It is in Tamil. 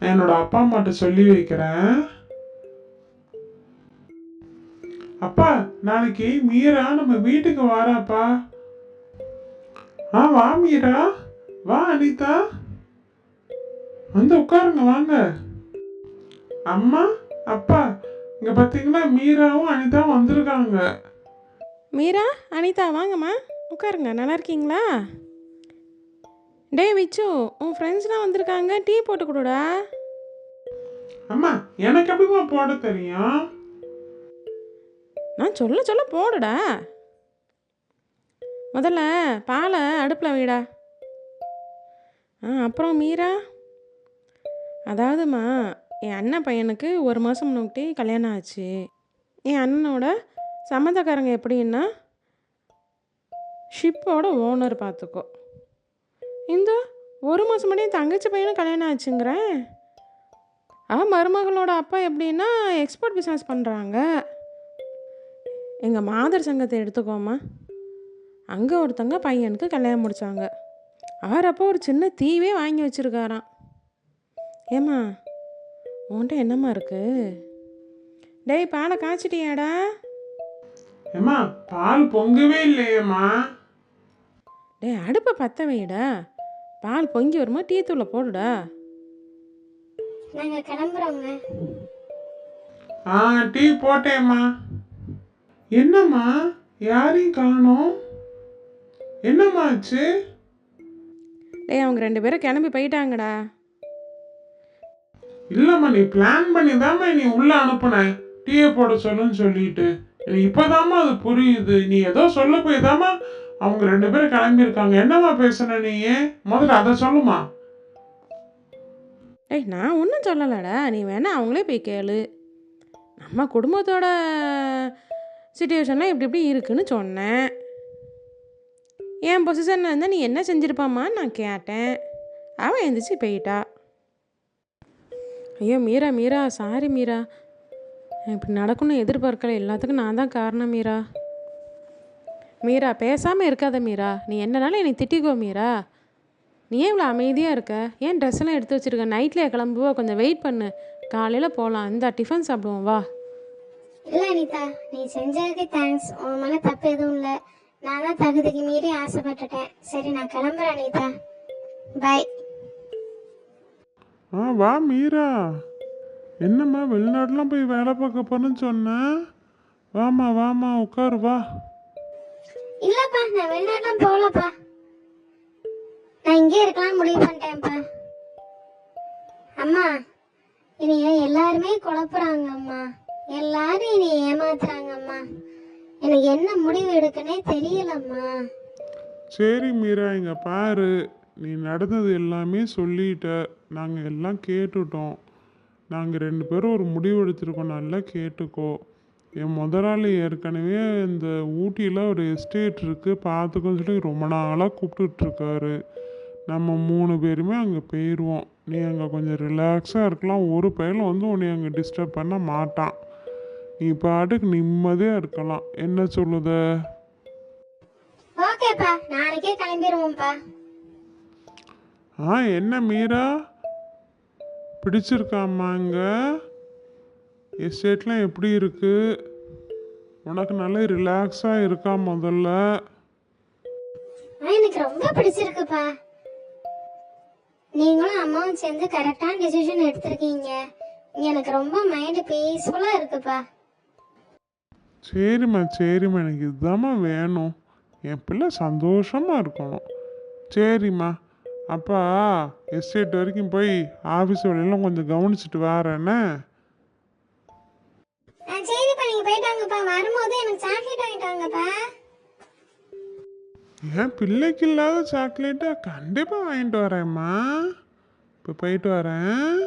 நான் என்னோட அப்பா அம்மாட்ட சொல்லி வைக்கிறேன். அப்பா நாளைக்கு மீரா நம்ம வீட்டுக்கு வாராப்பா. ஆ வா மீரா. வா அனிதா. வந்து உட்காருங்க வாங்க. அம்மா அப்பா இங்க பாத்தீங்கன்னா மீராவும் அனிதாவும் வந்திருக்காங்க. மீரா அனிதா வாங்கம்மா. உட்காருங்க நல்லா இருக்கீங்களா? டேய் விச்சு உன் ஃப்ரெண்ட்ஸ்லாம் வந்திருக்காங்க. டீ போட்டு கொடுடா. அம்மா எனக்கு எப்படிமா போட தெரியும்? நான் சொல்ல சொல்ல போடுடா. முதல்ல பாலை அடுப்பில் வைடா. ஆ அப்புறம் மீரா. அதாவதுமா என் அண்ணன் பையனுக்கு ஒரு மாதம் முன்னாடி கல்யாணம் ஆச்சு. என் அண்ணனோட சம்மந்தக்காரங்க எப்படின்னா ஷிப்போட ஓனர் பார்த்துக்கோ இந்த ஒரு மாதம் முன்னாடி தங்கச்சி பையனும் கல்யாணம் ஆச்சுங்கிறேன். ஆ மருமகளோட அப்பா எப்படின்னா எக்ஸ்போர்ட் பிஸ்னஸ் பண்ணுறாங்க எங்கள் மாதர் சங்கத்தை எடுத்துக்கோமா. அங்கே ஒருத்தங்க பையனுக்கு கல்யாணம் முடித்தாங்க அவர் அப்போ ஒரு சின்ன தீவே வாங்கி வச்சுருக்காராம். ஏம்மா உன்கிட்ட என்னம்மா இருக்கு? டேய் பாலை காய்ச்சிட்டியாடா? ஏம்மா பால் பொங்கவே இல்லையேம்மா. டேய் அடுப்பை பற்ற வைடா பால் பொங்கி வருமா டீ தூளை போடுடா. நாங்க கிளம்புறோங்க. ஆ டீ போட்டேம்மா. என்னம்மா? யாரையும் காணோம்? என்னம்மா ஆச்சு? டேய் அவங்க ரெண்டு பேரும் கிளம்பி போயிட்டாங்கடா. இல்லம்மா நீ பிளான் பண்ணி நீ உள்ள அனுப்புன. டீயை போட சொல்லுன்னு சொல்லிட்டு. எனக்கு இப்போதாம்மா அது புரியுது. நீ ஏதோ சொல்ல போய் அவங்க ரெண்டு பேரும் கிளம்பியிருக்காங்க. என்னம்மா பேசுன நீ? முதல்ல அதை சொல்லுமா. ஏய் நான் ஒன்றும் சொல்லலடா. நீ வேணா அவங்களே போய் கேளு. நம்ம குடும்பத்தோட சுச்சுவேஷன்லாம் இப்படி இப்படி இருக்குன்னு சொன்னேன். என் பொசிஷனில் இருந்தால் நீ என்ன செஞ்சிருப்பாம்மான்னு நான் கேட்டேன். அவன் எந்திரிச்சு போயிட்டா. ஐயோ மீரா மீரா. சாரி மீரா. இப்படி நடக்கணும்னு எதிர்பார்க்கல. எல்லாத்துக்கும் நான் தான் காரணம் மீரா. மீரா பேசாமல் இருக்காத மீரா. நீ என்னனாலும் என்னை திட்டிக்கோ மீரா. நீ ஏன் இவ்வளோ அமைதியாக இருக்க? ஏன் ட்ரெஸ் எல்லாம் எடுத்து வச்சிருக்க? நைட்லேயே கிளம்புவா கொஞ்சம் வெயிட் பண்ணு. காலையில் போகலாம் இந்த டிஃபன் சாப்பிடுவோம் வா. இல்ல அனிதா நீ செஞ்சதுக்கு தேங்க்ஸ் உன் மேல தப்பு எதுவும் இல்ல. நான் தான் தகுதிக்கு மீறி ஆசைப்பட்டுட்டேன். சரி நான் கிளம்புறேன் அனிதா. பை ஆ வா மீரா. என்னம்மா வெளிநாட்டுலாம் போய் வேலை பார்க்க போறேன்னு சொன்னேன் வாமா வாமா உட்காரு வா. இல்லப்பா நான் வெளிநாட்டுலாம் போகலப்பா. நான் இங்கே இருக்கலாம் முடிவு பண்ணிட்டேன்ப்பா. அம்மா என்னைய எல்லாருமே குழப்புறாங்க அம்மா எல்லாரும் இனி ஏமாத்துறாங்க அம்மா எனக்கு என்ன முடிவு எடுக்கனே தெரியலம்மா. சரி மீரா இங்க பாரு. நீ நடந்தது எல்லாமே சொல்லிட்ட. நாங்கள் எல்லாம் கேட்டுட்டோம். நாங்கள் ரெண்டு பேரும் ஒரு முடிவு எடுத்திருக்கோம். நல்லா கேட்டுக்கோ. என் முதலாளி ஏற்கனவே இந்த ஊட்டியில் ஒரு எஸ்டேட் இருக்குது பார்த்துக்கோன்னு சொல்லி ரொம்ப நாளாக கூப்பிட்டுட்ருக்காரு. நம்ம மூணு பேருமே அங்கே போயிடுவோம் நீ அங்கே கொஞ்சம் ரிலாக்ஸாக இருக்கலாம். ஒரு பையன் வந்து உன்னை அங்கே டிஸ்டர்ப் பண்ண மாட்டான். நீ பாட்டுக்கு நிம்மதியாக இருக்கலாம். என்ன சொல்லுத? ஓகேப்பா நாளைக்கே கிளம்பிடுவோம்ப்பா ஆ என்ன மீரா? பிடிச்சிருக்காம்மா இங்கே எஸ்டேட்லாம் எப்படி இருக்கு? உனக்கு நல்ல ரிலாக்ஸாக இருக்கா முதல்ல? எனக்கு ரொம்ப பிடிச்சிருக்குப்பா. நீங்களும் அம்மாவும் சேர்ந்து கரெக்டான டிசிஷன் எடுத்திருக்கீங்க. எனக்கு ரொம்ப மைண்ட் பீஸ்ஃபுல்லா இருக்குப்பா. சரிம்மா சரிம்மா. எனக்கு இதுதாம்மா வேணும். என் பிள்ளை சந்தோஷமாக இருக்கணும். சரிம்மா. அப்பா எஸ்டேட் வரைக்கும் போய் ஆஃபீஸ் வேலையெல்லாம் கொஞ்சம் கவனிச்சிட்டு வரேன்னே அவங்க போயிட்டாங்கப்பா. வரும்போது எனக்கு சாக்லேட் வாங்கிட்டாங்கப்பா என் பிள்ளைக்கு இல்லாத சாக்லேட்டை கண்டிப்பாக வாங்கிட்டு வரேம்மா. இப்போ போயிட்டு வரேன்.